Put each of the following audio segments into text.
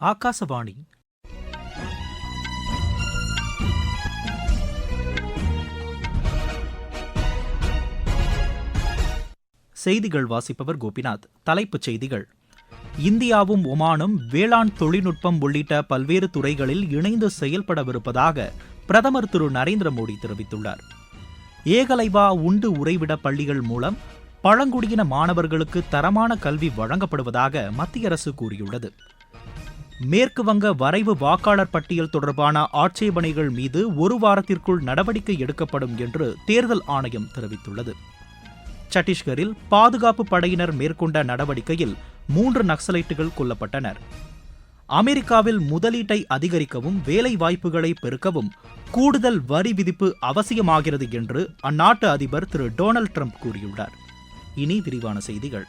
ஆகாசவாணி செய்திகள் வாசிப்பவர் கோபிநாத். தலைப்புச் செய்திகள். இந்தியாவும் ஒமானும் வேளாண் தொழில்நுட்பம் உள்ளிட்ட பல்வேறு துறைகளில் இணைந்து செயல்படவிருப்பதாக பிரதமர் திரு நரேந்திர மோடி தெரிவித்துள்ளார். ஏகலைவா உண்டு உறைவிட பள்ளிகள் மூலம் பழங்குடியின மாணவர்களுக்கு தரமான கல்வி வழங்கப்படுவதாக மத்திய அரசு கூறியுள்ளது. மேற்கு வங்க வரைவு வாக்காளர் பட்டியல் தொடர்பான ஆட்சேபனைகள் மீது ஒரு வாரத்திற்குள் நடவடிக்கை எடுக்கப்படும் என்று தேர்தல் ஆணையம் தெரிவித்துள்ளது. சத்தீஸ்கரில் பாதுகாப்பு படையினர் மேற்கொண்ட நடவடிக்கையில் மூன்று நக்சலைட்டுகள் கொல்லப்பட்டனர். அமெரிக்காவில் முதலீட்டை அதிகரிக்கவும் வேலை வாய்ப்புகளை பெருக்கவும் கூடுதல் வரி விதிப்பு அவசியமாகிறது என்று அந்நாட்டு அதிபர் திரு டொனால்ட் ட்ரம்ப் கூறியுள்ளார். இனி விரிவான செய்திகள்.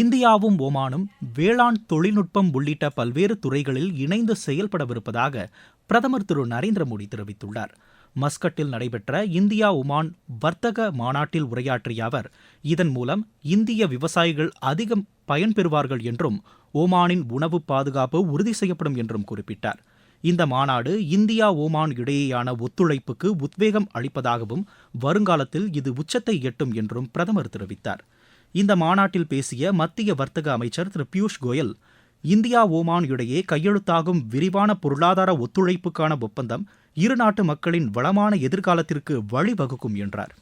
இந்தியாவும் ஒமானும் வேளாண் தொழில்நுட்பம் உள்ளிட்ட பல்வேறு துறைகளில் இணைந்து செயல்படவிருப்பதாக பிரதமர் திரு நரேந்திர மோடி தெரிவித்துள்ளார். மஸ்கட்டில் நடைபெற்ற இந்தியா ஒமான் வர்த்தக மாநாட்டில் உரையாற்றிய அவர் இதன் மூலம் இந்திய விவசாயிகள் அதிகம் பயன்பெறுவார்கள் என்றும் ஓமானின் உணவு பாதுகாப்பு உறுதி செய்யப்படும் என்றும் குறிப்பிட்டார். இந்த மாநாடு இந்தியா ஓமான் இடையேயான ஒத்துழைப்புக்கு உத்வேகம் அளிப்பதாகவும் வருங்காலத்தில் இது உச்சத்தை எட்டும் என்றும் பிரதமர் தெரிவித்தார். இந்த மாநாட்டில் பேசிய மத்திய வர்த்தக அமைச்சர் திரு பியூஷ் கோயல் இந்தியா ஓமான் இடையே கையெழுத்தாகும் விரிவான பொருளாதார ஒத்துழைப்புக்கான ஒப்பந்தம் இரு நாட்டு மக்களின் வளமான எதிர்காலத்திற்கு வழிவகுக்கும் என்றார்.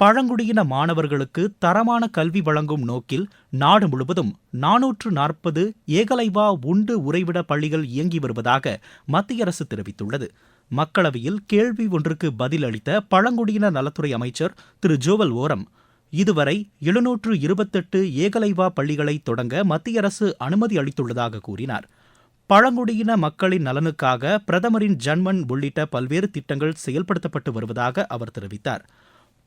பழங்குடியின மாணவர்களுக்கு தரமான கல்வி வழங்கும் நோக்கில் நாடு முழுவதும் நானூற்று நாற்பது ஏகலைவா உண்டு உறைவிட பள்ளிகள் இயங்கி வருவதாக மத்திய அரசு தெரிவித்துள்ளது. மக்களவையில் கேள்வி ஒன்றுக்கு பதிலளித்த பழங்குடியின நலத்துறை அமைச்சர் திரு ஜோவல் ஓரம் இதுவரை எழுநூற்று இருபத்தெட்டு ஏகலைவா பள்ளிகளை தொடங்க மத்திய அரசு அனுமதி அளித்துள்ளதாக கூறினார். பழங்குடியின மக்களின் நலனுக்காக பிரதமரின் ஜன்மன் உள்ளிட்ட பல்வேறு திட்டங்கள் செயல்படுத்தப்பட்டு வருவதாக அவர் தெரிவித்தார்.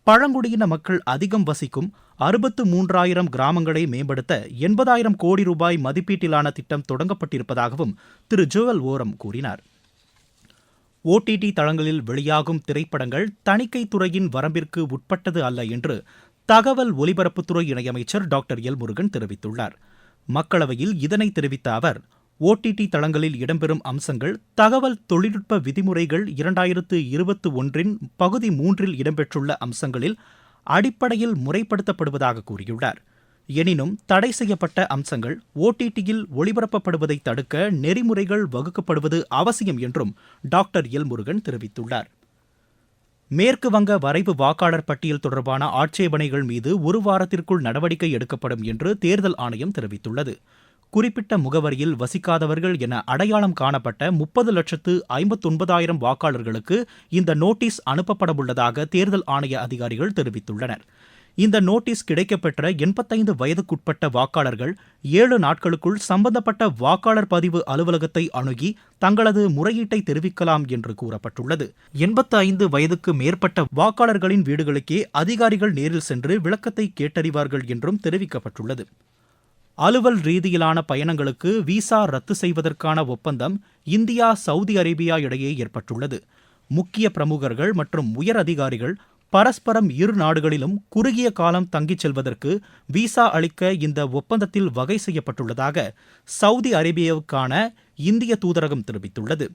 பழங்குடியின மக்கள் அதிகம் வசிக்கும் அறுபத்து மூன்றாயிரம் கிராமங்களை மேம்படுத்த எண்பதாயிரம் கோடி ரூபாய் மதிப்பீட்டிலான திட்டம் தொடங்கப்பட்டிருப்பதாகவும் திரு. ஜுவல் ஓரம் கூறினார். ஓடிடி தளங்களில் வெளியாகும் திரைப்படங்கள் தணிக்கை துறையின் வரம்பிற்கு உட்பட்டது அல்ல என்று தகவல் ஒலிபரப்புத்துறை இணையமைச்சர் டாக்டர் எல் முருகன் தெரிவித்துள்ளார். மக்களவையில் இதனை தெரிவித்த அவர் ஓடிடி தளங்களில் இடம்பெறும் அம்சங்கள் தகவல் தொழில்நுட்ப விதிமுறைகள் இரண்டாயிரத்து இருபத்தி ஒன்றின் பகுதி மூன்றில் இடம்பெற்றுள்ள அம்சங்களில் அடிப்படையில் முறைப்படுத்தப்படுவதாக கூறியுள்ளார். எனினும் தடை செய்யப்பட்ட அம்சங்கள் ஓடிடியில் ஒளிபரப்பப்படுவதை தடுக்க நெறிமுறைகள் வகுக்கப்படுவது அவசியம் என்றும் டாக்டர் எல் முருகன் தெரிவித்துள்ளார். மேற்கு வங்க வரைவு வாக்காளர் பட்டியல் தொடர்பான ஆட்சேபனைகள் மீது ஒரு வாரத்திற்குள் நடவடிக்கை எடுக்கப்படும் என்று தேர்தல் ஆணையம் தெரிவித்துள்ளது. குறிப்பிட்ட முகவரியில் வசிக்காதவர்கள் என அடையாளம் காணப்பட்ட முப்பது லட்சத்து ஐம்பத்தொன்பதாயிரம் வாக்காளர்களுக்கு இந்த நோட்டீஸ் அனுப்பப்படவுள்ளதாக தேர்தல் ஆணைய அதிகாரிகள் தெரிவித்துள்ளனர். இந்த நோட்டீஸ் கிடைக்கப்பெற்ற எண்பத்தைந்து வயதுக்குட்பட்ட வாக்காளர்கள் ஏழு நாட்களுக்குள் சம்பந்தப்பட்ட வாக்காளர் பதிவு அலுவலகத்தை அணுகி தங்களது முறையீட்டை தெரிவிக்கலாம் என்று கூறப்பட்டுள்ளது. எண்பத்தைந்து வயதுக்கு மேற்பட்ட வாக்காளர்களின் வீடுகளுக்கே அதிகாரிகள் நேரில் சென்று விளக்கத்தை கேட்டறிவார்கள் என்றும் தெரிவிக்கப்பட்டுள்ளது. அலுவல் ரீதியிலான பயணங்களுக்கு விசா ரத்து செய்வதற்கான ஒப்பந்தம் இந்தியா சவுதி அரேபியா இடையே ஏற்பட்டுள்ளது. முக்கிய பிரமுகர்கள் மற்றும் உயர் அதிகாரிகள் பரஸ்பரம் இரு நாடுகளிலும் குறுகிய காலம் தங்கிச் செல்வதற்கு விசா அளிக்க இந்த ஒப்பந்தத்தில் வகை செய்யப்பட்டுள்ளதாக சவுதி அரேபியாவுக்கான இந்திய தூதரகம் தெரிவித்துள்ளது.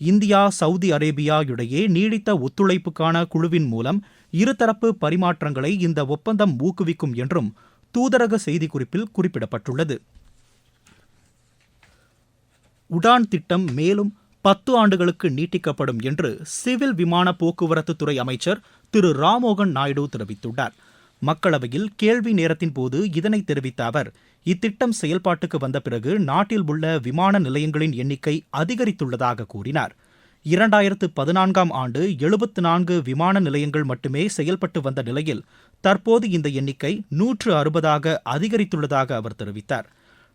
இந்தியா சவுதி அரேபியா இடையே நீடித்த ஒத்துழைப்புக்கான குழுவின் மூலம் இருதரப்பு பரிமாற்றங்களை இந்த ஒப்பந்தம் ஊக்குவிக்கும் என்றும் தூதரக செய்திக்குறிப்பில் குறிப்பிடப்பட்டுள்ளது. உடான் திட்டம் மேலும் பத்து ஆண்டுகளுக்கு நீட்டிக்கப்படும் என்று சிவில் விமான போக்குவரத்து துறை அமைச்சர் திரு ராமோகன் நாயுடு தெரிவித்துள்ளார். மக்களவையில் கேள்வி நேரத்தின் போது இதனை தெரிவித்த அவர் இத்திட்டம் செயல்பாட்டுக்கு வந்த பிறகு நாட்டில் உள்ள விமான நிலையங்களின் எண்ணிக்கை அதிகரித்துள்ளதாக கூறினார். இரண்டாயிரத்து பதினான்காம் ஆண்டு எழுபத்து நான்கு விமான நிலையங்கள் மட்டுமே செயல்பட்டு வந்த நிலையில் தற்போது இந்த எண்ணிக்கை நூற்று அறுபதாக அதிகரித்துள்ளதாக அவர் தெரிவித்தார்.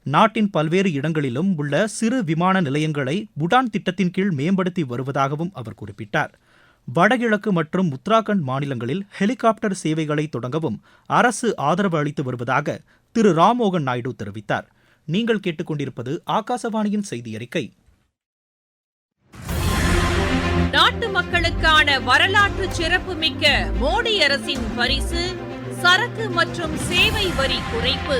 நாட்டின் பல்வேறு இடங்களிலும் உள்ள சிறு விமான நிலையங்களை உடான் திட்டத்தின் கீழ் மேம்படுத்தி வருவதாகவும் அவர் குறிப்பிட்டார். வடகிழக்கு மற்றும் உத்தராகண்ட் மாநிலங்களில் ஹெலிகாப்டர் சேவைகளை தொடங்கவும் அரசு ஆதரவு அளித்து வருவதாக திரு ராம்மோகன் நாயுடு தெரிவித்தார். நீங்கள் கேட்டுக்கொண்டிருப்பது ஆகாசவாணியின் செய்தி அறிக்கை நாட்டு மக்களுக்கான வரலாற்று சிறப்புமிக்க மோடி அரசின் பரிசு சரக்கு மற்றும் சேவை வரி குறைப்பு.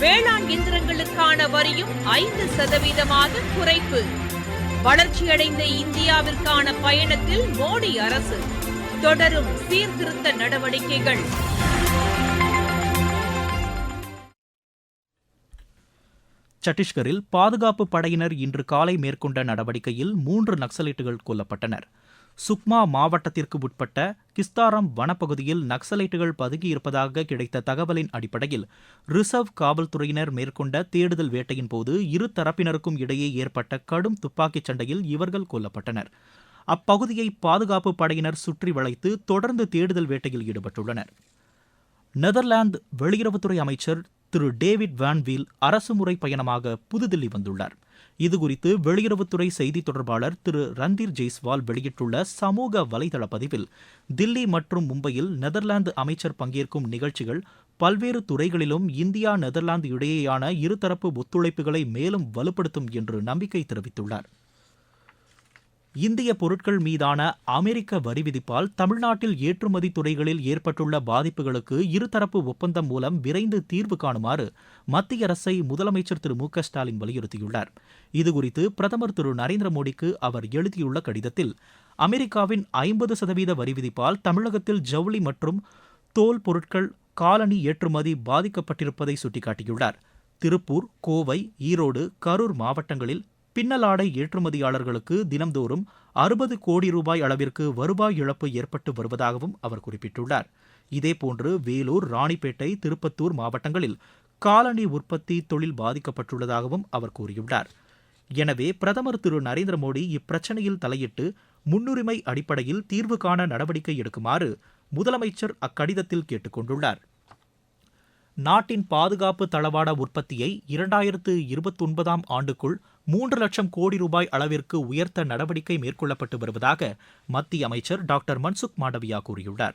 வேளாண் இயந்திரங்களுக்கான வரியும் ஐந்து சதவீதமாக குறைப்பு. வளர்ச்சியடைந்த இந்தியாவிற்கான பயணத்தில் மோடி அரசு. தொடரும் சீர்திருத்த நடவடிக்கைகள். சத்தீஸ்கரில் பாதுகாப்பு படையினர் இன்று காலை மேற்கொண்ட நடவடிக்கையில் மூன்று நக்சலைட்டுகள் கொல்லப்பட்டனர். சுக்மா மாவட்டத்திற்கு உட்பட்ட கிஸ்தாரம் வனப்பகுதியில் நக்சலைட்டுகள் பதுங்கியிருப்பதாக கிடைத்த தகவலின் அடிப்படையில் ரிசர்வ் காவல்துறையினர் மேற்கொண்ட தேடுதல் வேட்டையின் போது இரு தரப்பினருக்கும் இடையே ஏற்பட்ட கடும் துப்பாக்கிச் சண்டையில் இவர்கள் கொல்லப்பட்டனர். அப்பகுதியை பாதுகாப்பு படையினர் சுற்றி வளைத்து தொடர்ந்து தேடுதல் வேட்டையில் ஈடுபட்டுள்ளனர். நெதர்லாந்து வெளியுறவுத்துறை அமைச்சர் திரு டேவிட் வான்வீல் அரசுமுறை பயணமாக புதுதில்லி வந்துள்ளார். இதுகுறித்து வெளியுறவுத்துறை செய்தி தொடர்பாளர் திரு ரந்தீர் ஜெய்ஸ்வால் வெளியிட்டுள்ள சமூக வலைதள பதிவில் தில்லி மற்றும் மும்பையில் நெதர்லாந்து அமைச்சர் பங்கேற்கும் நிகழ்ச்சிகள் பல்வேறு துறைகளிலும் இந்தியா நெதர்லாந்து இடையேயான இருதரப்பு ஒத்துழைப்புகளை மேலும் வலுப்படுத்தும் என்று நம்பிக்கை தெரிவித்துள்ளார். இந்திய பொருட்கள் மீதான அமெரிக்க வரி விதிப்பால் தமிழ்நாட்டில் ஏற்றுமதி துறைகளில் ஏற்பட்டுள்ள பாதிப்புகளுக்கு இருதரப்பு ஒப்பந்தம் மூலம் விரைந்து தீர்வு காணுமாறு மத்திய அரசை முதலமைச்சர் திரு மு ஸ்டாலின் வலியுறுத்தியுள்ளார். இதுகுறித்து பிரதமர் திரு நரேந்திர மோடிக்கு அவர் எழுதியுள்ள கடிதத்தில் அமெரிக்காவின் ஐம்பது சதவீத வரி விதிப்பால் தமிழகத்தில் ஜவுளி மற்றும் தோல் பொருட்கள் காலணி ஏற்றுமதி பாதிக்கப்பட்டிருப்பதை சுட்டிக்காட்டியுள்ளார். திருப்பூர் கோவை ஈரோடு கரூர் மாவட்டங்களில் பின்னலாடை ஏற்றுமதியாளர்களுக்கு தினம்தோறும் அறுபது கோடி ரூபாய் அளவிற்கு வருவாய் இழப்பு ஏற்பட்டு வருவதாகவும் அவர் குறிப்பிட்டுள்ளார். இதேபோன்று வேலூர் ராணிப்பேட்டை திருப்பத்தூர் மாவட்டங்களில் காலணி உற்பத்தி தொழில் பாதிக்கப்பட்டுள்ளதாகவும் அவர் கூறியுள்ளார். எனவே பிரதமர் திரு நரேந்திர மோடி இப்பிரச்சனையில் தலையிட்டு முன்னுரிமை அடிப்படையில் தீர்வு காண நடவடிக்கை எடுக்குமாறு முதலமைச்சர் அக்கடிதத்தில் கேட்டுக்கொண்டுள்ளார் நாட்டின் பாதுகாப்பு தளவாட உற்பத்தியை இரண்டாயிரத்து இருபத்தொன்பதாம் ஆண்டுக்குள் மூன்று லட்சம் கோடி ரூபாய் அளவிற்கு உயர்த்த நடவடிக்கை மேற்கொள்ளப்பட்டு வருவதாக மத்திய அமைச்சர் டாக்டர் மன்சுக் மாண்டவியா கூறியுள்ளார்.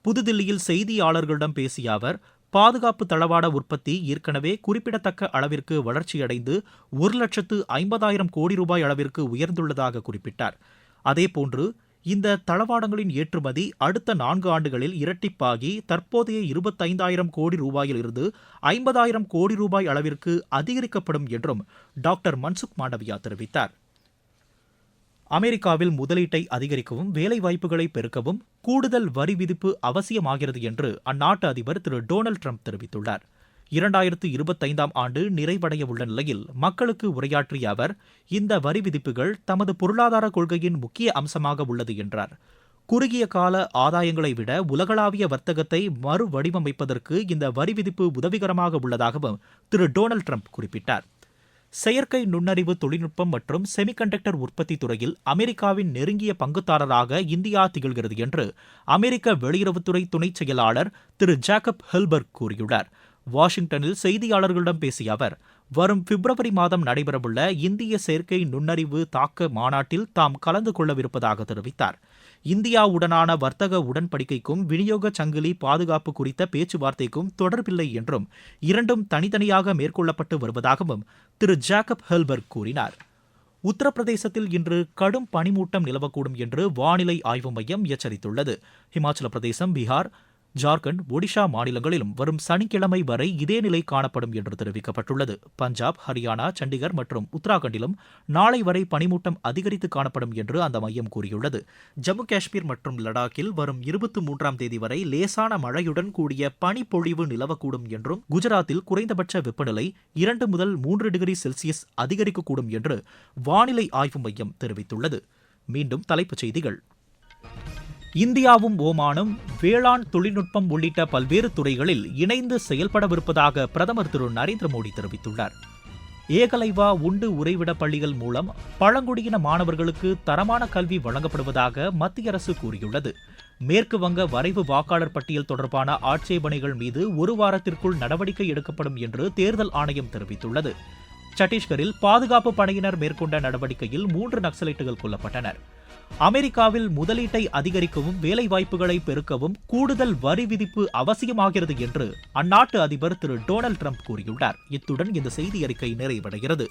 புதுதில்லியில் செய்தியாளர்களிடம் பேசிய அவர் பாதுகாப்பு தளவாட உற்பத்தி ஏற்கனவே குறிப்பிடத்தக்க அளவிற்கு வளர்ச்சியடைந்து ஒரு லட்சத்து ஐம்பதாயிரம் கோடி ரூபாய் அளவிற்கு உயர்ந்துள்ளதாக குறிப்பிட்டார். அதேபோன்று இந்த தளவாடங்களின் ஏற்றுமதி அடுத்த நான்கு ஆண்டுகளில் இரட்டிப்பாகி தற்போதைய இருபத்தைந்தாயிரம் கோடி ரூபாயிலிருந்து ஐம்பதாயிரம் கோடி ரூபாய் அளவிற்கு அதிகரிக்கப்படும் என்றும் டாக்டர் மன்சுக் மாண்டவியா தெரிவித்தார். அமெரிக்காவில் முதலீட்டை அதிகரிக்கவும் வேலைவாய்ப்புகளை பெருக்கவும் கூடுதல் வரி விதிப்பு அவசியமாகிறது என்று அந்நாட்டு அதிபர் திரு டொனால்டு ட்ரம்ப் தெரிவித்துள்ளார். இரண்டாயிரத்து இருபத்தைந்தாம் ஆண்டு நிறைவடைய உள்ள நிலையில் மக்களுக்கு உரையாற்றிய அவர் இந்த வரி விதிப்புகள் தமது பொருளாதார கொள்கையின் முக்கிய அம்சமாக உள்ளது என்றார். குறுகிய கால ஆதாயங்களை விட உலகளாவிய வர்த்தகத்தை மறுவடிவமைப்பதற்கு இந்த வரி விதிப்பு உதவிகரமாக உள்ளதாகவும் திரு. டொனால்டு ட்ரம்ப் குறிப்பிட்டார். செயற்கை நுண்ணறிவு தொழில்நுட்பம் மற்றும் செமிகண்டக்டர் உற்பத்தி துறையில் அமெரிக்காவின் நெருங்கிய பங்குதாரராக இந்தியா திகழ்கிறது என்று அமெரிக்க வெளியுறவுத்துறை துணை செயலாளர் திரு. ஜாக்கப் ஹெல்பர்க் கூறியுள்ளார். வாஷிங்டனில் செய்தியாளர்களிடம் பேசிய அவர் வரும் பிப்ரவரி மாதம் நடைபெறவுள்ள இந்திய செயற்கை நுண்ணறிவு தாக்க மாநாட்டில் தாம் கலந்து கொள்ளவிருப்பதாக தெரிவித்தார். இந்தியாவுடனான வர்த்தக உடன்படிக்கைக்கும் விநியோக சங்கிலி பாதுகாப்பு குறித்த பேச்சுவார்த்தைக்கும் தொடர்பில்லை என்றும் இரண்டும் தனித்தனியாக மேற்கொள்ளப்பட்டு வருவதாகவும் திரு ஜாக்கப் ஹெல்பர்க் கூறினார். உத்தரப்பிரதேசத்தில் இன்று கடும் பனிமூட்டம் நிலவக்கூடும் என்று வானிலை ஆய்வு மையம் எச்சரித்துள்ளது. இமாச்சல பிரதேசம் பீகார் ஜார்க்கண்ட் ஒடிஷா மாநிலங்களிலும் வரும் சனிக்கிழமை வரை இதே நிலை காணப்படும் என்று தெரிவிக்கப்பட்டுள்ளது. பஞ்சாப் ஹரியானா சண்டிகர் மற்றும் உத்தராகண்டிலும் நாளை வரை பனிமூட்டம் அதிகரித்து காணப்படும் என்று அந்த மையம் கூறியுள்ளது. ஜம்மு காஷ்மீர் மற்றும் லடாக்கில் வரும் இருபத்தி மூன்றாம் தேதி வரை லேசான மழையுடன் கூடிய பனிப்பொழிவு நிலவக்கூடும் என்றும் குஜராத்தில் குறைந்தபட்ச வெப்பநிலை இரண்டு முதல் மூன்று டிகிரி செல்சியஸ் அதிகரிக்கக்கூடும் என்று வானிலை ஆய்வு மையம் தெரிவித்துள்ளது. மீண்டும் தலைப்புச் செய்திகள். இந்தியாவும் ஓமானும் வேளாண் தொழில்நுட்பம் உள்ளிட்ட பல்வேறு துறைகளில் இணைந்து செயல்படவிருப்பதாக பிரதமர் திரு நரேந்திர மோடி தெரிவித்துள்ளார். ஏகலைவா உண்டு உறைவிட பள்ளிகள் மூலம் பழங்குடியின மாணவர்களுக்கு தரமான கல்வி வழங்கப்படுவதாக மத்திய அரசு கூறியுள்ளது. மேற்கு வங்க வரைவு வாக்காளர் பட்டியல் தொடர்பான ஆட்சேபனைகள் மீது ஒரு வாரத்திற்குள் நடவடிக்கை எடுக்கப்படும் என்று தேர்தல் ஆணையம் தெரிவித்துள்ளது. சத்தீஸ்கரில் பாதுகாப்பு படையினர் மேற்கொண்ட நடவடிக்கையில் மூன்று நக்சலைட்டுகள் கொல்லப்பட்டனர். அமெரிக்காவில் முதலீட்டை அதிகரிக்கவும் வேலைவாய்ப்புகளை பெருக்கவும் கூடுதல் வரி விதிப்பு அவசியமாகிறது என்று அந்நாட்டு அதிபர் திரு டொனால்டு ட்ரம்ப் கூறியுள்ளார். இத்துடன் இந்த செய்தி அறிக்கை நிறைவடைகிறது.